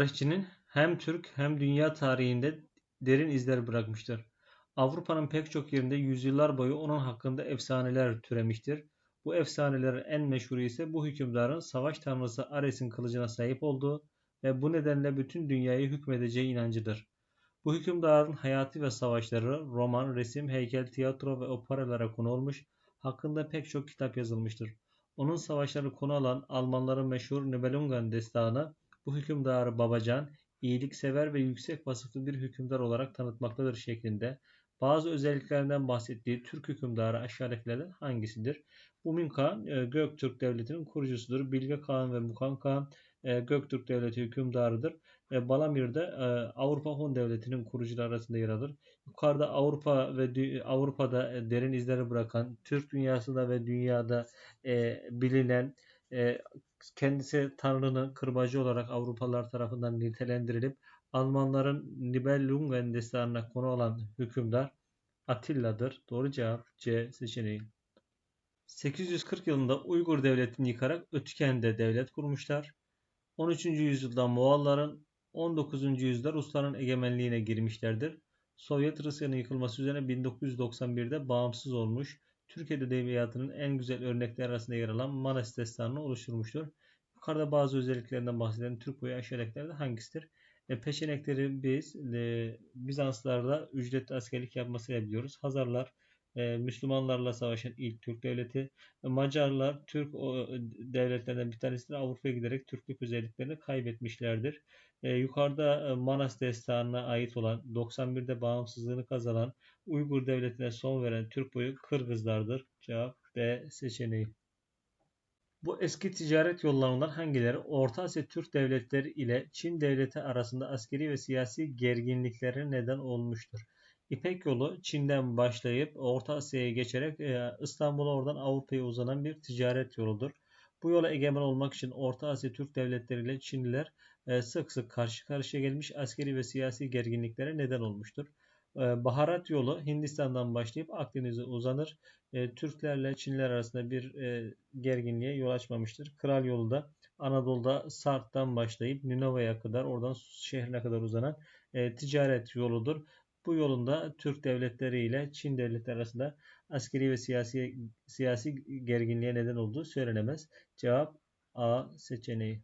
tarihçinin hem Türk hem dünya tarihinde derin izler bırakmıştır. Avrupa'nın pek çok yerinde yüzyıllar boyu onun hakkında efsaneler türemiştir. Bu efsanelerin en meşhuru ise bu hükümdarın savaş tanrısı Ares'in kılıcına sahip olduğu ve bu nedenle bütün dünyayı hükmedeceği inancıdır. Bu hükümdarın hayatı ve savaşları roman, resim, heykel, tiyatro ve operalara konu olmuş, hakkında pek çok kitap yazılmıştır. Onun savaşları konu alan Almanların meşhur Nibelungen destanı bu hükümdarı babacan, iyiliksever ve yüksek vasıflı bir hükümdar olarak tanıtmaktadır şeklinde bazı özelliklerinden bahsettiği Türk hükümdarı aşağıdakilerden hangisidir? Umin Kağan e, Göktürk Devleti'nin kurucusudur. Bilge Kağan ve Mukan Kağan e, Göktürk Devleti hükümdarıdır. E, Balamir de Avrupa Hun Devleti'nin kurucuları arasında yer alır. Yukarıda Avrupa ve Avrupa'da derin izleri bırakan, Türk dünyasında ve dünyada bilinen kendisi Tanrı'nın kırbacı olarak Avrupalılar tarafından nitelendirilip Almanların Nibelungen destanına konu olan hükümdar Atilla'dır. Doğru cevap C seçeneği. 840 yılında Uygur devletini yıkarak Ötüken'de devlet kurmuşlar. 13. yüzyılda Moğolların 19. yüzyılda Rusların egemenliğine girmişlerdir. Sovyet Rusya'nın yıkılması üzerine 1991'de bağımsız olmuş. Türkiye Edebiyatı'nın en güzel örnekler arasında yer alan Manas Destanı'nı oluşturmuştur. Yukarıda bazı özelliklerinden bahseden Türk boyu aşağıdakilerden hangisidir? E, peşenekleri biz e, Bizanslarda ücretli askerlik yapmasıyla biliyoruz. Hazarlar e, Müslümanlarla savaşan ilk Türk devleti. E, Macarlar Türk o, devletlerden bir tanesidir. Avrupa'ya giderek Türklük özelliklerini kaybetmişlerdir. E, yukarıda e, Manas destanına ait olan 91'de bağımsızlığını kazanan Uygur devletine son veren Türk boyu Kırgızlardır. Cevap B seçeneği. Bu eski ticaret yollarından hangileri Orta Asya Türk devletleri ile Çin devleti arasında askeri ve siyasi gerginliklere neden olmuştur? İpek yolu Çin'den başlayıp Orta Asya'ya geçerek e, İstanbul'a oradan Avrupa'ya uzanan bir ticaret yoludur. Bu yola egemen olmak için Orta Asya Türk devletleri ile Çinliler e, sık sık karşı karşıya gelmiş askeri ve siyasi gerginliklere neden olmuştur. Ee, baharat yolu Hindistan'dan başlayıp Akdeniz'e uzanır. E, Türklerle Çinliler arasında bir e, gerginliğe yol açmamıştır. Kral yolu da Anadolu'da Sart'tan başlayıp Ninova'ya kadar oradan şehrine kadar uzanan e, ticaret yoludur. Bu yolunda Türk devletleri ile Çin devletleri arasında askeri ve siyasi siyasi gerginliğe neden olduğu söylenemez. Cevap A seçeneği.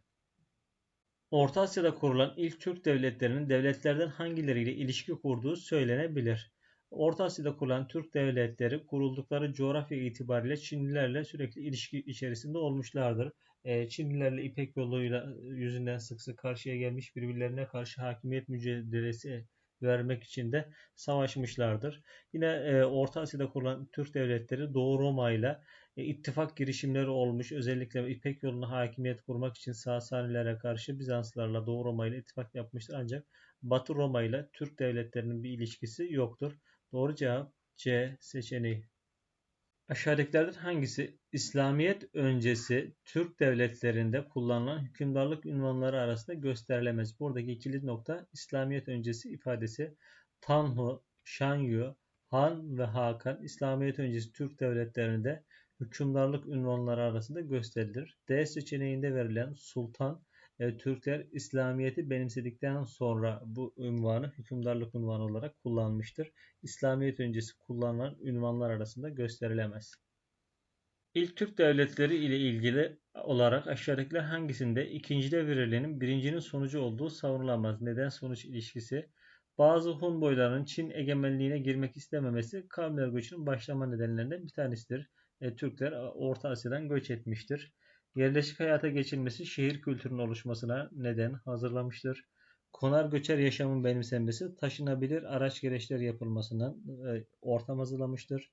Orta Asya'da kurulan ilk Türk devletlerinin devletlerden hangileriyle ilişki kurduğu söylenebilir. Orta Asya'da kurulan Türk devletleri kuruldukları coğrafya itibariyle Çinlilerle sürekli ilişki içerisinde olmuşlardır. Ee, Çinlilerle İpek yoluyla yüzünden sık sık karşıya gelmiş birbirlerine karşı hakimiyet mücadelesi vermek için de savaşmışlardır. Yine e, Orta Asya'da kurulan Türk devletleri Doğu Roma ile e, ittifak girişimleri olmuş. Özellikle İpek yoluna hakimiyet kurmak için Sasanilere karşı Bizanslarla Doğu Roma ile ittifak yapmıştır. Ancak Batı Roma ile Türk devletlerinin bir ilişkisi yoktur. Doğru cevap C seçeneği. Aşağıdakilerden hangisi İslamiyet öncesi Türk devletlerinde kullanılan hükümdarlık ünvanları arasında gösterilemez? Buradaki kilit nokta İslamiyet öncesi ifadesi. Tanhu, Şanyu, Han ve Hakan İslamiyet öncesi Türk devletlerinde hükümdarlık ünvanları arasında gösterilir. D seçeneğinde verilen sultan e, Türkler İslamiyet'i benimsedikten sonra bu ünvanı hükümdarlık ünvanı olarak kullanmıştır. İslamiyet öncesi kullanılan ünvanlar arasında gösterilemez. İlk Türk devletleri ile ilgili olarak aşağıdakiler hangisinde ikincide verilenin birincinin sonucu olduğu savunulamaz. Neden sonuç ilişkisi? Bazı Hun boylarının Çin egemenliğine girmek istememesi kavimler göçünün başlama nedenlerinden bir tanesidir. E, Türkler Orta Asya'dan göç etmiştir. Yerleşik hayata geçilmesi şehir kültürünün oluşmasına neden hazırlamıştır. Konar göçer yaşamın benimsenmesi taşınabilir araç gereçler yapılmasından e, ortam hazırlamıştır.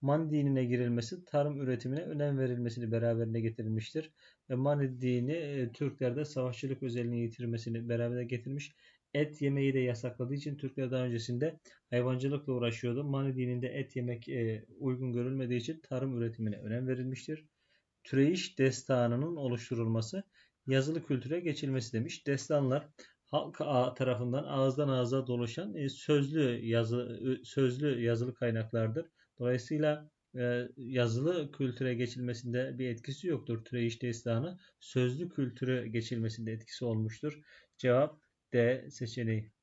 Man dinine girilmesi tarım üretimine önem verilmesini beraberinde getirmiştir. Ve Man dini e, Türklerde savaşçılık özelliğini yitirmesini beraberinde getirmiş. Et yemeği de yasakladığı için Türkler daha öncesinde hayvancılıkla uğraşıyordu. Mani dininde et yemek e, uygun görülmediği için tarım üretimine önem verilmiştir türeyiş destanının oluşturulması, yazılı kültüre geçilmesi demiş. Destanlar halk tarafından ağızdan ağza dolaşan e, sözlü yazı sözlü yazılı kaynaklardır. Dolayısıyla e, yazılı kültüre geçilmesinde bir etkisi yoktur. Türeyiş destanı sözlü kültüre geçilmesinde etkisi olmuştur. Cevap D seçeneği.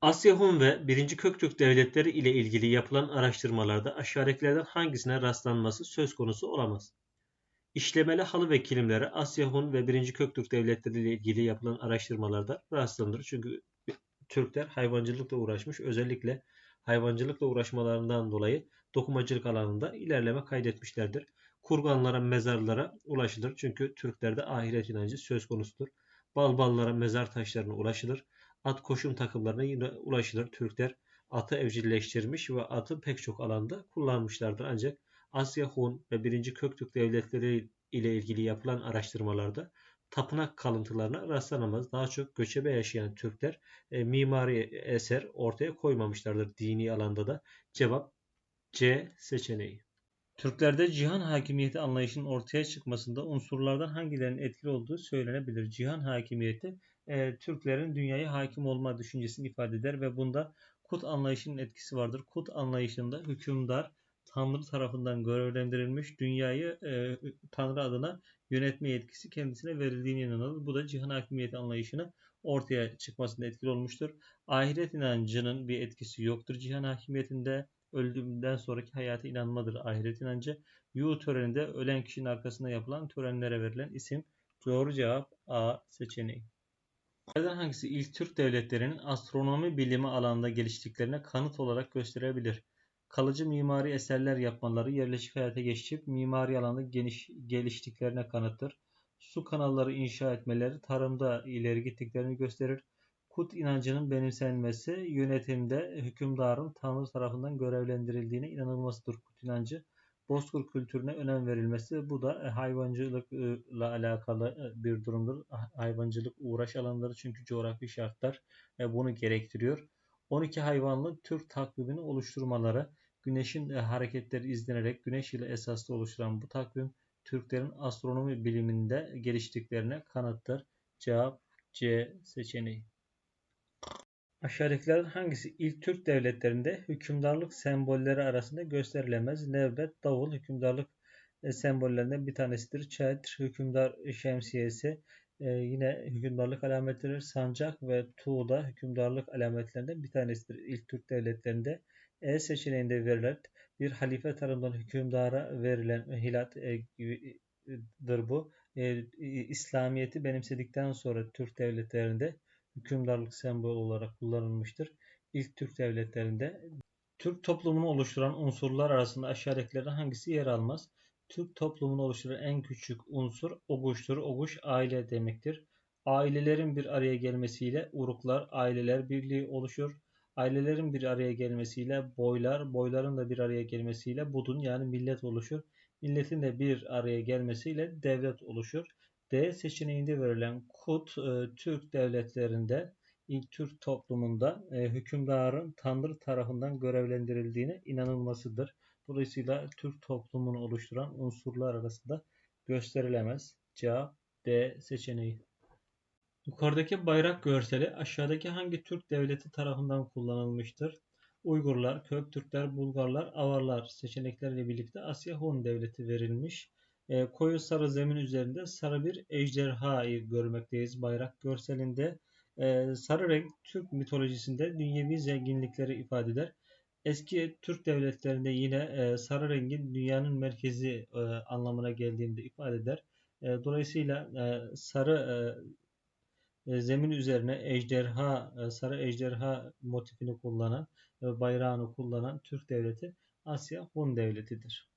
Asya Hun ve 1. Köktürk devletleri ile ilgili yapılan araştırmalarda aşağıdakilerden hangisine rastlanması söz konusu olamaz? İşlemeli halı ve kilimlere Asya Hun ve 1. Köktürk devletleri ile ilgili yapılan araştırmalarda rastlanır. Çünkü Türkler hayvancılıkla uğraşmış. Özellikle hayvancılıkla uğraşmalarından dolayı dokumacılık alanında ilerleme kaydetmişlerdir. Kurganlara, mezarlara ulaşılır. Çünkü Türklerde ahiret inancı söz konusudur. Balballara, mezar taşlarına ulaşılır. At koşum takımlarına yine ulaşılır. Türkler atı evcilleştirmiş ve atı pek çok alanda kullanmışlardır. Ancak Asya Hun ve 1. Köktürk devletleri ile ilgili yapılan araştırmalarda tapınak kalıntılarına rastlanamaz. Daha çok göçebe yaşayan Türkler e, mimari eser ortaya koymamışlardır dini alanda da. Cevap C seçeneği. Türklerde cihan hakimiyeti anlayışının ortaya çıkmasında unsurlardan hangilerinin etkili olduğu söylenebilir. Cihan hakimiyeti e, Türklerin dünyaya hakim olma düşüncesini ifade eder ve bunda kut anlayışının etkisi vardır. Kut anlayışında hükümdar Tanrı tarafından görevlendirilmiş dünyayı e, Tanrı adına yönetme yetkisi kendisine verildiğine inanılır. Bu da cihan hakimiyeti anlayışını ortaya çıkmasında etkili olmuştur. Ahiret inancının bir etkisi yoktur cihan hakimiyetinde. Öldüğünden sonraki hayata inanmadır ahiret inancı. Yu töreninde ölen kişinin arkasında yapılan törenlere verilen isim. Doğru cevap A seçeneği. Bunlardan hangisi ilk Türk devletlerinin astronomi bilimi alanında geliştiklerine kanıt olarak gösterebilir? Kalıcı mimari eserler yapmaları yerleşik hayata geçip mimari alanda geniş, geliştiklerine kanıttır. Su kanalları inşa etmeleri tarımda ileri gittiklerini gösterir. Kut inancının benimsenmesi yönetimde hükümdarın Tanrı tarafından görevlendirildiğine inanılmasıdır. Kut inancı Bozkır kültürüne önem verilmesi bu da hayvancılıkla alakalı bir durumdur. Hayvancılık uğraş alanları çünkü coğrafi şartlar bunu gerektiriyor. 12 hayvanlı Türk takvimini oluşturmaları, güneşin hareketleri izlenerek güneş ile esaslı oluşturan bu takvim Türklerin astronomi biliminde geliştiklerine kanıttır. Cevap C seçeneği. Aşağıdakilerden hangisi ilk Türk devletlerinde hükümdarlık sembolleri arasında gösterilemez? Nevbet, davul hükümdarlık e, sembollerinden bir tanesidir. Çetir, hükümdar şemsiyesi e, yine hükümdarlık alametleri. Sancak ve tuğda hükümdarlık alametlerinden bir tanesidir. İlk Türk devletlerinde E seçeneğinde verilen bir halife tarafından hükümdara verilen hilatdır bu. E, İslamiyet'i benimsedikten sonra Türk devletlerinde hükümdarlık sembolü olarak kullanılmıştır. İlk Türk devletlerinde Türk toplumunu oluşturan unsurlar arasında aşağıdakilerden hangisi yer almaz? Türk toplumunu oluşturan en küçük unsur oguştur. Oguş aile demektir. Ailelerin bir araya gelmesiyle uruklar, aileler birliği oluşur. Ailelerin bir araya gelmesiyle boylar, boyların da bir araya gelmesiyle budun yani millet oluşur. Milletin de bir araya gelmesiyle devlet oluşur. D seçeneğinde verilen kut e, Türk devletlerinde ilk Türk toplumunda e, hükümdarın Tanrı tarafından görevlendirildiğine inanılmasıdır. Dolayısıyla Türk toplumunu oluşturan unsurlar arasında gösterilemez. Cevap D seçeneği. Yukarıdaki bayrak görseli aşağıdaki hangi Türk devleti tarafından kullanılmıştır? Uygurlar, Köktürkler, Bulgarlar, Avarlar seçenekleriyle birlikte Asya Hun devleti verilmiş. E, koyu sarı zemin üzerinde sarı bir ejderhayı görmekteyiz bayrak görselinde. E, sarı renk Türk mitolojisinde dünyevi zenginlikleri ifade eder. Eski Türk devletlerinde yine e, sarı rengin dünyanın merkezi anlamına geldiğinde ifade eder. Dolayısıyla sarı zemin üzerine ejderha, sarı ejderha motifini kullanan, e, bayrağını kullanan Türk devleti Asya Hun devletidir.